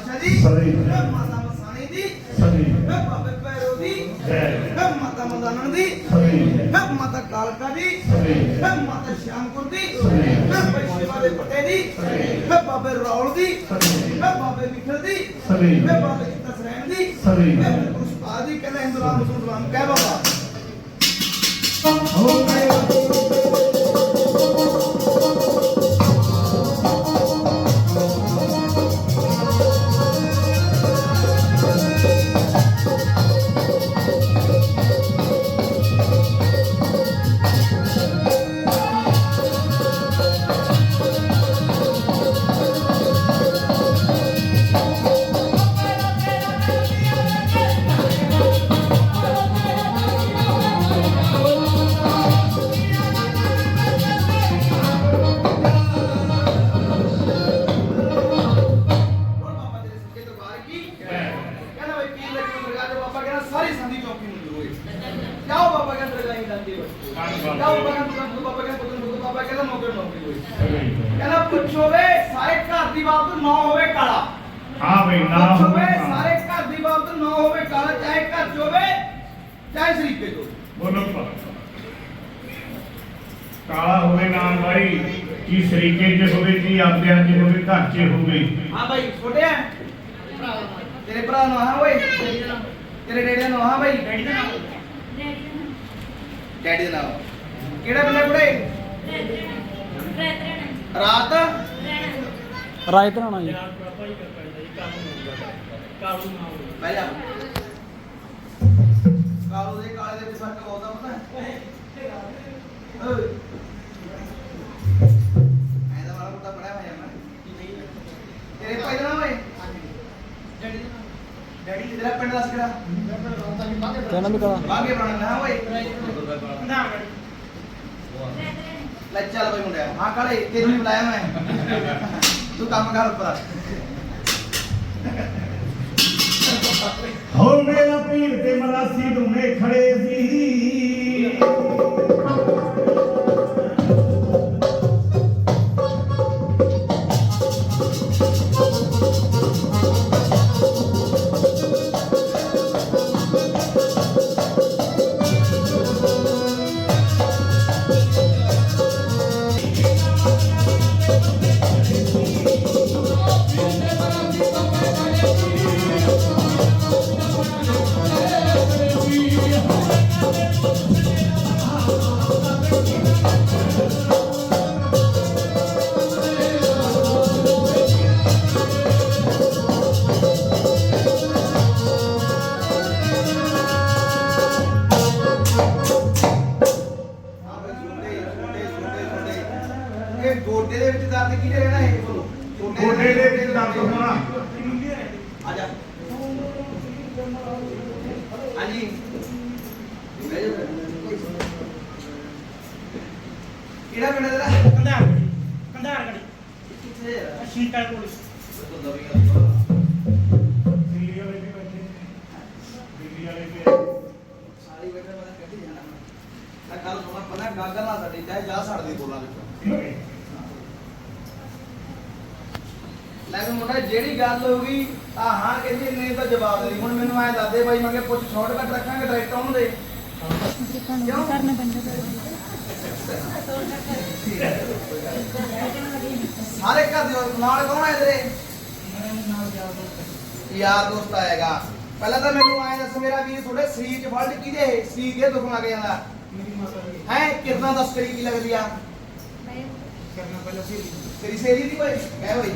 ਮਲੇਲਾ ਦੇ ਬਾਦਸ਼ਾਹ ਦੀ ਸਹੀ। ਹੈ। ਫਿਰ ਮਾਤਾ ਮਸਾਣੀ ਦੀ ਸਹੀ। ਫਿਰ ਬਾਬੇ ਭੈਰੋ ਦੀ ਜੈ। ਫਿਰ ਮਾਤਾ ਮੰਦਾਨਣ ਦੀ ਹੈ ਫਿਰ ਮਾਤਾ ਕਾਲਕਾ ਦੀ ਹੈ ਫਿਰ ਮਾਤਾ ਸ਼ਾਮਪੁਰ ਦੀ ਸਹੀ। ਫਿਰ ਬਾਬੇ ਸ਼ਿਵਾ ਦੇ ਪੱਟੇ ਦੀ ਫਿਰ ਬਾਬੇ ਰੌਲ ਦੀ ਸਹੀ। ਫਿਰ ਬਾਬੇ ਵਿਖਲ ਦੀ ਸਹੀ। ਫਿਰ ਬਾਬੇ ਤਸਰੈਣ ਦੀ ਸਹੀ। ਫਿਰ ਪੁਸ਼ਪਾ ਦੀ ਕਹਿੰਦਾ ਹਿੰਦੁਸਤਾਨ ਮੁਸਲਮਾਨ ਕਹਿ ਬਾਬਾ। ਹੋ ਸਰੀਕੇ ਚ ਹੋਵੇ ਕੀ ਆਪਦੇ ਚ ਹੋਵੇ ਘਰ ਚ ਹੋਵੇ। ਹਾਂ ਭਾਈ ਛੋਟਿਆ ਤੇਰੇ ਭਰਾ ਨੂੰ ਹਾਂ ਓਏ ਤੇਰੇ ਡੈਡੀ ਦਾ ਨਾਮ ਹਾਂ ਭਾਈ ਡੈਡੀ ਦਾ ਨਾਮ ਡੈਡੀ ਦਾ ਨਾਮ ਕਿਹੜਾ ਪਿੰਡ ਕੁੜੇ? ਰਾਤ? ਰਾਏ ਧਰਾਣਾ ਜੀ। ਜਾ। ਕਾਲੂ ਦੇ ਕਾਲੇ ਦੇ ਵਿੱਚ ਫ਼ਰਕ ਬਹੁਤਾ ਪਤਾ ਹੈ। ਓਏ। ਤੇਰੇ ਭਾਈ ਦਾ ਨਾਮ ਹੈ? ਡੈਡੀ ਦਾ ਨਾਮ ਡੈਡੀ ਤੇਰਾ ਪਿੰਡ ਦੱਸ ਕਿਹੜਾ? ਕਹਿਣਾ ਵੀ ਕਰਾ ਬਾਗੇ ਬਣਾ ਨਾ ਓਏ। ਲੈ ਚੱਲ ਬਈ ਮੁੰਡਿਆ। ਹਾਂ ਕਾਲੇ ਤੈਨੂੰ ਵੀ ਬੁਲਾਇਆ ਮੈਂ। ਤੂੰ ਕੰਮ ਕਰ ਉੱਪਰ। ਹੋ ਮੇਰਾ ਪੀਰ ਤੇ ਮਰਾਸੀ ਦੋਵੇਂ ਖੜੇ ਸੀ। ਕਿਹੜਾ ਪਿੰਡ ਤੇਰਾ ਕੰਧਾਰਗੜੀ ਕੰਧਾਰਗੜੀ ਕਿੱਥੇ ਹੈ ਸ਼ੀਤਲ ਪੁਲਿਸ ਦਿੱਲੀ ਵਾਲੇ ਵੀ ਬੈਠੇ ਦਿੱਲੀ ਵਾਲੇ ਵੀ ਸਾਰੀ ਬੈਠਾ ਮੈਂ ਕੱਢੀ ਜਾਣਾ ਮੈਂ ਕੱਲ ਸੁਣਾ ਪਨਾ ਗਾਗਰ ਨਾ ਸਾਡੀ ਚਾਹੇ ਜਾ ਛੱਡਦੀ ਬੋਲਾਂ ਵਿੱਚ ਲੈ ਵੀ ਮੁੰਡਾ ਜਿਹੜੀ ਗੱਲ ਹੋ ਗਈ ਆ ਹਾਂ ਕਹਿੰਦੀ ਨਹੀਂ ਤਾਂ ਜਵਾਬ ਦੇ ਹੁਣ ਮੈਨੂੰ ਐ ਦੱਸਦੇ ਬਾਈ ਮੈਂ ਕਿਹਾ ਪੁੱਛ ਸ਼ਾਰਟਕਟ ਰੱਖਾਂਗੇ ਡਾਇਰੈਕਟ ਉਹਨੂੰ ਦੇ। ਕਿਉਂ ਕਰਨਾ ਪੈਂਦਾ ਸਾਰੇ ਘਰ ਦੇ ਨਾਲ ਕੌਣ ਹੈ ਤੇਰੇ ਯਾਰ ਦੋਸਤ ਆਏਗਾ। ਪਹਿਲਾਂ ਤਾਂ ਮੈਨੂੰ ਐ ਦੱਸ ਮੇਰਾ ਵੀਰ ਤੁਹਾਡੇ ਸਰੀਰ 'ਚ ਫਲਟ ਕਿਹਦੇ ਸਰੀਰ ਦੇ ਦੁੱਖ ਲੱਗ ਜਾਂਦਾ? ਹੈ, ਕਿਰਨਾਂ ਦੱਸ ਕਰੀ ਕੀ ਲੱਗਦੀ ਆ? ਕਰਨਾ ਪਹਿਲਾਂ ਸੀ ਤੇਰੀ ਸਹੇਲੀ ਦੀ ਕੋਈ? ਕਹਿ ਬਈ।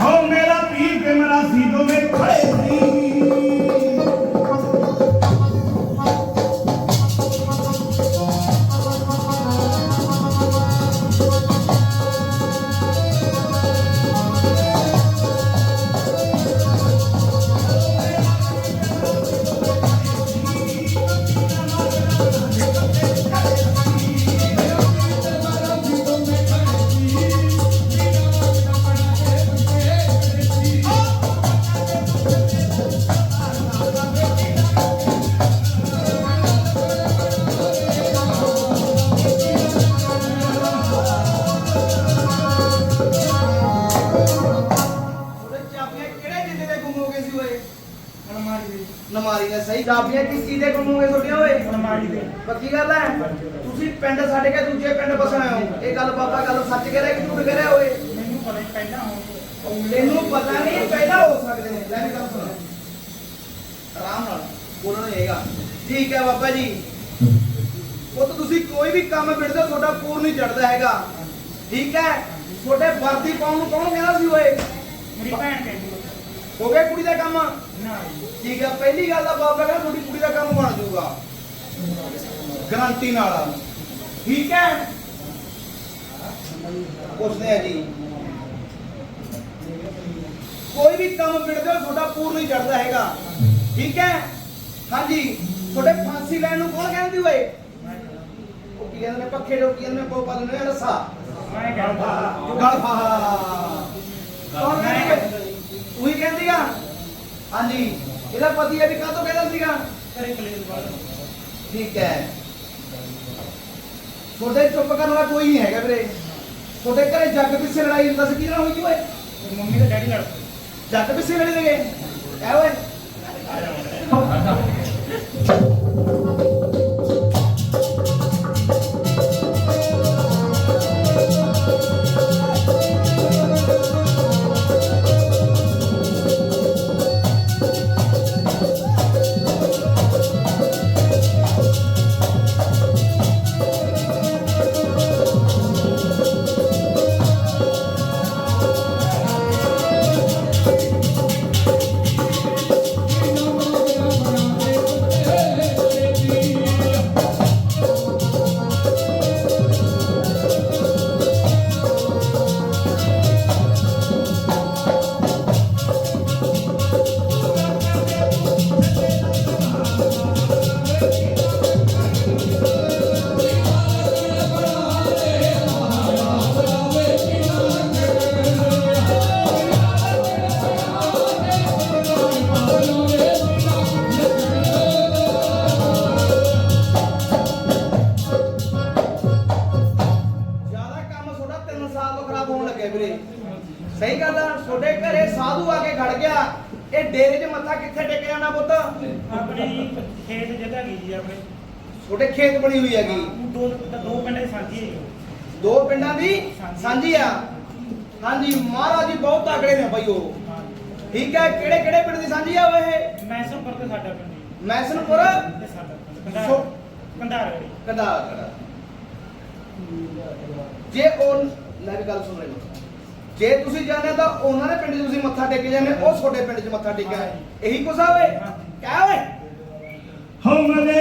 ਹੋ ਮੇਰਾ ਪੀਰ ਤੇ ਮਰਾਸੀ ਦੋਵੇਂ ਖੜੇ ਸੀ। ਚਾਬੀਆਂ ਕਿਸ ਚੀਜ਼ ਦੇ ਗੁੰਮੋਗੇ ਤੁਹਾਡੀਆਂ ਓਏ? ਅਲਮਾਰੀ ਦੇ। ਪੱਕੀ ਗੱਲ ਹੈ? ਤੁਸੀਂ ਪਿੰਡ ਛੱਡ ਕੇ ਦੂਜੇ ਪਿੰਡ ਬਸਣਾ ਹੋ। ਇਹ ਗੱਲ ਬਾਬਾ ਗੱਲ ਸੱਚ ਕਹਿ ਰਿਹਾ ਕਿ ਝੂਠ ਕਹਿ ਰਿਹਾ ਓਏ? ਮੈਨੂੰ ਪਤਾ ਹੀ ਪਹਿਲਾਂ ਹੋ ਤੈਨੂੰ ਪਤਾ ਨਹੀਂ ਪਹਿਲਾਂ ਹੋ ਸਕਦੇ ਨੇ। ਲੈ ਵੀ ਗੱਲ ਸੁਣ। ਆਰਾਮ ਨਾਲ ਬੋਲਣਾ ਨਹੀਂ ਹੈਗਾ। ਠੀਕ ਹੈ ਬਾਬਾ ਜੀ। ਉਹ ਤਾਂ ਤੁਸੀਂ ਕੋਈ ਵੀ ਕੰਮ ਬਿੜਦੇ ਤੁਹਾਡਾ ਪੂਰ ਨਹੀਂ ਚੜਦਾ ਹੈਗਾ। ਠੀਕ ਹੈ? ਤੁਹਾਡੇ ਵਰਦੀ ਪਾਉਣ ਨੂੰ ਕੌਣ ਕਹਿੰਦਾ ਸੀ ਓਏ? ਮੇਰੀ ਭੈਣ ਕਹਿੰਦੀ ਹੋ ਗਿਆ ਕੁੜੀ ਦਾ ਕੰਮ? ਠੀਕ ਹੈ ਪਹਿਲੀ ਗੱਲ ਤਾਂ ਬਾਬਾ ਕਹਿੰਦਾ ਤੁਹਾਡੀ ਕੁੜੀ ਦਾ ਕੰਮ ਬਣ ਜਾਊਗਾ। ਗਰੰਟੀ ਨਾਲ। ਠੀਕ ਹੈ? ਪੁੱਛਦੇ ਆ ਜੀ। ਕੋਈ ਵੀ ਕੰਮ ਹੋ ਤੁਹਾਡਾ ਪੂਰ ਨਹੀਂ ਚੜਦਾ ਹੈਗਾ। ਠੀਕ ਹੈ? ਹਾਂਜੀ ਤੁਹਾਡੇ ਫਾਂਸੀ ਲੈਣ ਨੂੰ ਕੌਣ ਕਹਿੰਦੀ ਓਏ ਉਹ ਕੀ ਕਹਿੰਦੇ ਨੇ ਪੱਖੇ ਜੋ ਕੀ ਕਹਿੰਦੇ ਨੇ ਪੋਪਾ ਨੇ ਰੱਸਾ। ਮੈਂ ਕਹਿੰਦਾ। ਗਲ ਫਾ। ਕੌਣ ਕਹਿੰਦੀ? ਆ ਹਾਂਜੀ। ਇਹਦਾ ਪਤੀ ਇਹ ਵੀ ਕਾਹਤੋਂ ਕਹਿੰਦਾ ਸੀਗਾ? ਕਰੇ ਕਲੇਸ਼ ਬਾਅਦ ਠੀਕ ਹੈ। ਤੁਹਾਡੇ ਚੁੱਪ ਕਰਨ ਵਾਲਾ ਕੋਈ ਨਹੀਂ ਹੈਗਾ ਵੀਰੇ। ਤੁਹਾਡੇ ਘਰੇ ਜੱਗ ਪਿੱਛੇ ਲੜਾਈ ਹੁੰਦਾ ਸੀ ਕਿਹਨਾਂ ਹੋਈ ਸੀ ਓਏ? ਮੰਮੀ ਤੇ ਡੈਡੀ ਲੜ ਪਏ। ਜੱਗ ਪਿੱਛੇ ਲੜੀ ਲਗੇ ਐ ਓਏ। ਸਹੀ ਗੱਲ ਆ ਤੁਹਾਡੇ ਘਰੇ ਸਾਧੂ ਆ ਕੇ ਖੜ ਗਿਆ। ਇਹ ਡੇਰੇ 'ਚ ਮੱਥਾ ਕਿੱਥੇ ਟੇਕ ਜਾਣਾ ਪੁੱਤ? ਆਪਣੀ ਖੇਤ ਜਗ੍ਹਾ ਗਈ ਜੀ ਆਪਣੇ? ਤੁਹਾਡੇ ਖੇਤ ਬਣੀ ਹੋਈ ਹੈਗੀ। ਦੋ ਦੋ ਪਿੰਡ ਦੇ ਸਾਂਝੀ ਹੈ। ਦੋ ਪਿੰਡਾਂ ਦੀ ਸਾਂਝੀ। ਆ। ਹਾਂਜੀ ਮਹਾਰਾਜ ਜੀ ਬਹੁਤ ਤਕੜੇ ਨੇ ਬਾਈ ਉਹ। ਠੀਕ ਹੈ ਕਿਹੜੇ ਕਿਹੜੇ ਪਿੰਡ ਦੀ ਸਾਂਝੀ ਆ ਉਹ ਇਹ? ਮੈਂ ਸਭ ਕਰਕੇ ਸਾਡਾ ਪਿੰਡ ਮੈਸਨਪੁਰ ਤੇ ਸਾਡਾ ਪਿੰਡ। ਕੰਧਾਰ ਕੰਧਾਰ ਜੇ ਉਹ ਲੈ ਗੱਲ ਸੁਣ ਰਹੇ ਹੋ ਜੇ ਤੁਸੀਂ ਜਾਣਦੇ ਤਾਂ ਉਹਨਾਂ ਦੇ ਪਿੰਡ 'ਚ ਤੁਸੀਂ ਮੱਥਾ ਟੇਕ ਜਾਂਦੇ ਉਹ ਤੁਹਾਡੇ ਪਿੰਡ 'ਚ ਮੱਥਾ ਟੇਕਿਆ ਇਹੀ ਕੁਛ ਆ ਓਏ। ਕਹਿ ਓਏ। ਹਮਲੇ ਦੇ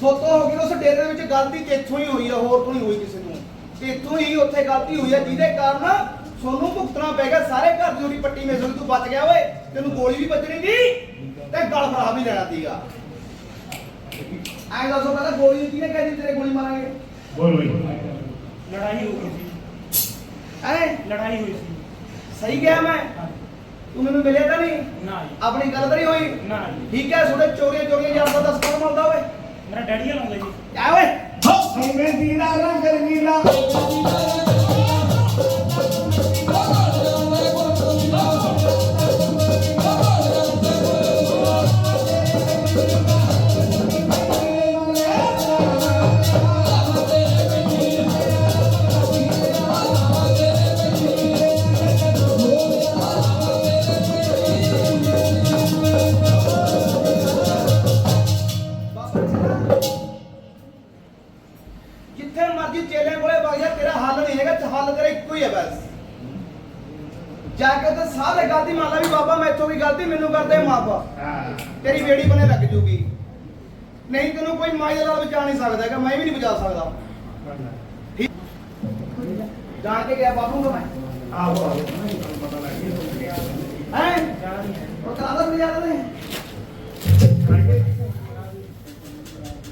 ਸੋਤੋ ਹੋ ਗਈ ਉਸ ਡੇਰੇ ਦੇ ਵਿੱਚ ਗਲਤੀ ਤੇਥੋਂ ਹੀ ਹੋਈ ਆ ਹੋਰ ਤੋਂ ਨਹੀਂ ਹੋਈ ਕਿਸੇ ਨੂੰ। ਤੇਥੋਂ ਹੀ ਉੱਥੇ ਗਲਤੀ ਹੋਈ ਆ ਜਿਹਦੇ ਕਾਰਨ ਸੋਨੂੰ ਭੁਗਤਣਾ ਪੈ ਗਿਆ ਸਾਰੇ ਘਰ ਦੀ ਉਹਦੀ ਪੱਟੀ ਮੇਸੋ ਤੂੰ ਬਚ ਗਿਆ ਓਏ ਤੈਨੂੰ ਗੋਲੀ ਵੀ ਵੱਜਣੀ ਸੀ ਤੇ ਗਲ ਫੜਾ ਵੀ ਲੈਣਾ ਸੀਗਾ। ਐਂ ਦੱਸੋ ਪਹਿਲਾਂ ਗੋਲੀ ਕਿਹਨੇ ਕਹਿ ਤੇਰੇ ਗੋਲੀ ਮਾਰਾਂਗੇ? ਬੋਲ ਬਈ ਲੜਾਈ ਹੋ ਗਈ ਸੀ। ਐ ਲੜਾਈ ਹੋਈ ਸੀ। ਸਹੀ ਗਿਆ ਮੈਂ? ਤੂੰ ਮੈਨੂੰ ਮਿਲਿਆ ਤਾਂ ਨਹੀਂ? ਨਾ ਆਪਣੀ ਗੱਲ ਤਾਂ ਨਹੀਂ ਹੋਈ? ਨਾ ਠੀਕ ਹੈ ਤੁਹਾਡੇ ਚੋਰੀਆਂ ਚੋਰੀਆਂ ਜਾਂਦਾ ਦੱਸ ਕੌਣ ਮਿਲਦਾ ਓਏ। ਮੇਰਾ ਡੈਡੀ ਲਾਉਂਦਾ ਜੀ। ਐ ਓਏ। ਹਮੇ ਦੀਨਾ ਰੰਗ ਨੀਲਾ ਹੈਗਾ ਤੇ ਹੱਲ ਤੇਰਾ ਇੱਕੋ ਹੀ ਹੈ ਬਸ। ਜਾ ਕੇ ਤੇ ਸਾਰੇ ਗਲਤੀ ਮੰਨ ਲਾ ਵੀ ਬਾਬਾ ਮੈਥੋਂ ਵੀ ਗਲਤੀ ਮੈਨੂੰ ਕਰਦੇ ਹਾਂ। ਤੇਰੀ ਬੇੜੀ ਬਣੇ ਲੱਗ ਜੂਗੀ। ਨਹੀਂ ਤੈਨੂੰ ਕੋਈ ਮਾਈ ਦੇ ਨਾਲ ਬਚਾ ਨਹੀਂ ਸਕਦਾ ਹੈਗਾ ਮੈਂ ਵੀ ਨਹੀਂ ਬਚਾ ਸਕਦਾ। ਠੀਕ। ਜਾਣ ਕੇ ਗਿਆ ਬਾਬੂ ਨੂੰ ਮੈਂ? ਆਹੋ ਪਤਾ ਲੱਗ ਗਿਆ ਹੈ? ਉਹ ਕਰਾ ਦਾ ਬਜਾ ਦੇ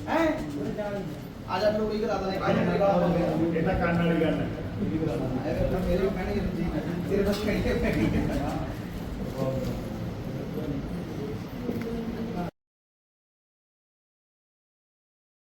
ਹੈ? ਆ ਜਾ ਟੋੜੀ ਕਰਾ ਦੇ ਇਹ ਤਾਂ ਕੰਨ ਵਾਲੀ ਗੱਲ ਹੈ। ਮੇਰੇ ਕਹਿਣੇ ਤੇਰੇ ਬਸ ਕਹਿਣੇ ਪੈਣੀ।